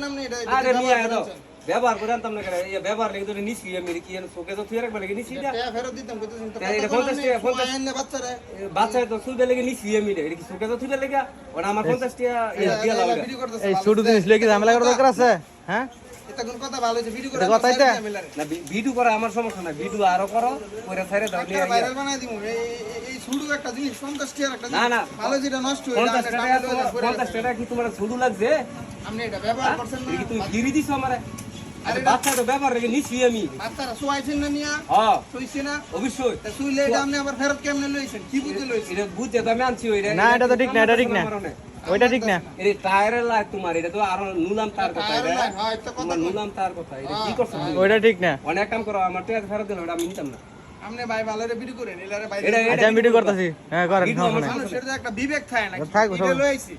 আপনি এটা আরে মিয়া দাও। ব্যবহার করে আনতাম না কেন? এই ব্যবহার লেগে ধরে নিছি আমি কি এর চোখে তো তুই রাখবে লেগে নিছি ফেরত দিতাম এটা টাকা, বাচ্চা তো লেগে নিছি আমি এটা কি চোখে তো লেগে? ওটা আমার টাকা দিয়া এই ছোট জিনিস লেগে ঝামেলা করার দরকার আছে হ্যাঁ? এটা কোন কথা? ভালো হইছে ভিডিও করে কথা এটা? না ভিডিও করা আমার সমস্যা না ভিডিও আরও করো পরে ছাইরে দাও নিয়ে ভাইরাল বানাই দিমু। এই এই- এই একটা জিনিস 50 টাকার একটা না, না। ভালো যেটা নষ্ট টাকা টাকা কি তোমার লাগছে? আপনি এটা ব্যবহার করছেন কি তুমি গিরি দিছো আমারে আরে বাচ্চা তো ব্যবহার রেখে নিছি আমি বাচ্চারা শুয়াইছেন না নিয়া হ্যাঁ শুইছে না অবশ্যই তা শুইলে এটা আপনি আবার ফেরত কেমনে লইছেন কি বুঝে লইছেন এটা বুঝতে তো আমি আনছি ওইটা না, এটা তো ঠিক না, এটা ঠিক না। ওইটা ঠিক না এটা টায়ারের লাগ তোমার এটা তো আরও নুলাম তার কথা এটা হ্যাঁ, এটা কথা নুলাম তার কথা এটা কি করছ? ওইটা ঠিক না অনেক কাম করো আমার টাকা ফেরত দিলে ওটা আমি নিতাম না আপনি ভাই ভালোরে ভিডিও করেন এলারে এটা আচ্ছা আমি ভিডিও করতেছি হ্যাঁ করেন সমস্যা নাই মানুষের তো একটা বিবেক থাকে না থাক, এটা লইছি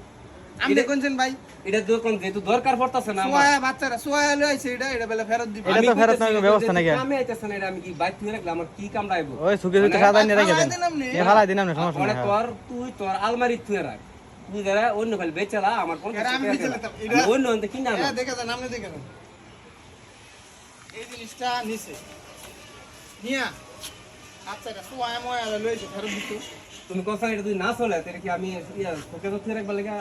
আপনি কোনছেন ভাই। এটা দোকান যেহেতু দরকার পড়তাছে না শুয়ায়া বাচ্চারা শুয়ায়া লইছে এটা এটা বেলা ফেরত দিবে। এটা তো আমি ফেরত কইতাছি, ব্যবস্থা? যেহেতু কামে আইতাছে না, এটা আমি কি বাইক তুই রাখলে আমার কি কাম রাখব ওই সুখে সুখে সাদা নিয়ে রেখে দেন। নিয়ে ফালাই দিন আপনি সমস্যা মানে নাই হ্যাঁ। তোর তুই তোর আলমারি তুই রাখ। তুই যারা অন্য ফেল বেচালা আমার কোন আমি বেচে দিতাম, এটা- অন্য অন্য কিনা হ্যাঁ, দেখে যান, আপনি দেখে যান। এই জিনিসটা নিচে নিয়া। আচ্ছা এটা শুয়ায়া ময়া লইছে ফেরত দিতে। তুমি কথা এটা তুই না চলে তাহলে কি আমি তোকে তো রাখবার লাগা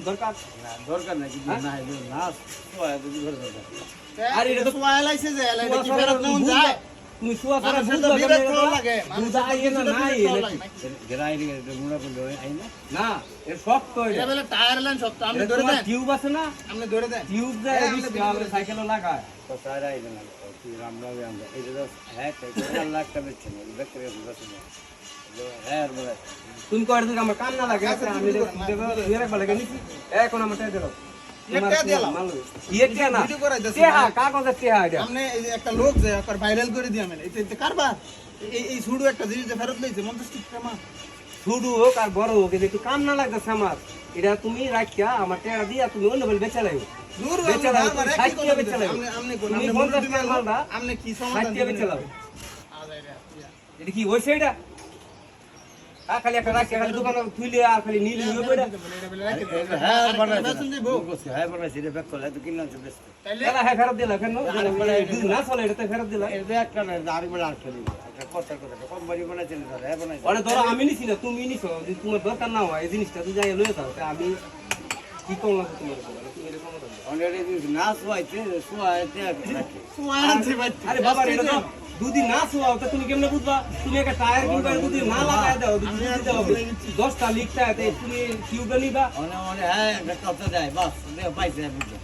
দরকার? দরকার নাই কিন্তু না না হয় যদি ঘরে দরকার। আর এটা তো- শুয়ায়া লাইছে যে এলা কি ফেরত নেওয়া যায়। তুমি শুয়া ছাড়া মানুষের তো বুঝবা বিবেক কেমনে ভালো এটা? লাগে বুঝা আইয়ে না নাই বিবেক ভালো এটা লাগে, কি? নাকি? যারা আইনি এটা মুড়া করলে আই না? না এর সব তো এটা। এটা টায়ার লাইন সব তো আপনি ধরে দেন। টিউব আছে না? আপনি ধরে দেন। টিউব দেয় আমরা সাইকেলও লাগায় তো না আমরা। এটা হ্যাঁ না দেখতে না। বলে তুমি কয় দিন আমার কাম না লাগে আচ্ছা, আমি তুমি করো, না, দেবো তুমি তুই রাখবার লাগা নিছি এখন আমার টাকা দিলাম ইয়ে টাকা দিলাম? ইয়ে কে না ভিডিও করাই দিছি, টেহা মানে- কাগজের টেহা এটা আপনি এই যে একটা লোক যে একবার ভাইরাল করে দিয়ে আমি এটা এটা কারবার এই এই শুরু একটা জিনিস যে ফেরত লইছে মন্তস টাকা মা ছোট হোক আর বড় হোক এটা একটু কাম না লাগতেছে আমার এটা তুমি রাখিয়া আমার টাকা দিয়া তুমি অন্য বলে বেচা লাগবে দূর বেচে আপনি দাও, বারবার তুমি একই ষাট কথা টাকা বেচে বলতেছেন। দাও। আপনি আপনি কোন তুমি আপনি পঞ্চাশ মুরব্বি টাকার মানুষ, মালটা আপনি কি ষাট সমাধান টাকা বেচে দিবেন? দাও আজ আইরা, ইয়া। এটা কি হয়েছে এটা আর খালি একটা রাখিয়া খালি দোকানে তুইলে আর খালি নীল নিয়ে বলে দেন। হ্যাঁ বানাইছে। হ্যাঁ বানাইছে এটা ব্যাক করলে তো কিনলাম বেশ তাইলে এলা হ্যাঁ ফেরত দিলা। কেন না চলে এটা ফেরত দিলা। এটা একটা না আর খেলি একটা কথা কথা কম বাড়ি বানাইছে না হ্যাঁ বানাইছে। ওটা ধরো আমি নিছি না তুমি নিছো যদি তোমার দরকার না হয় এই জিনিসটা তুই যাই লয়ে যাও। আমি কি করলাম তোমার তুমি না। আরে বাবা এটা তো দুদিন না শোয়াও তা তুমি কেমনে বুঝবা? তুমি একটা টায়ার কিনবা দুদিন না লাগায় দাও দুদিন দিতে হবে। দশটা লিখতে তুমি কিউবে নিবা। অনেক অনেক হ্যাঁ কথা দেয় বাস পাইছে বুঝলো।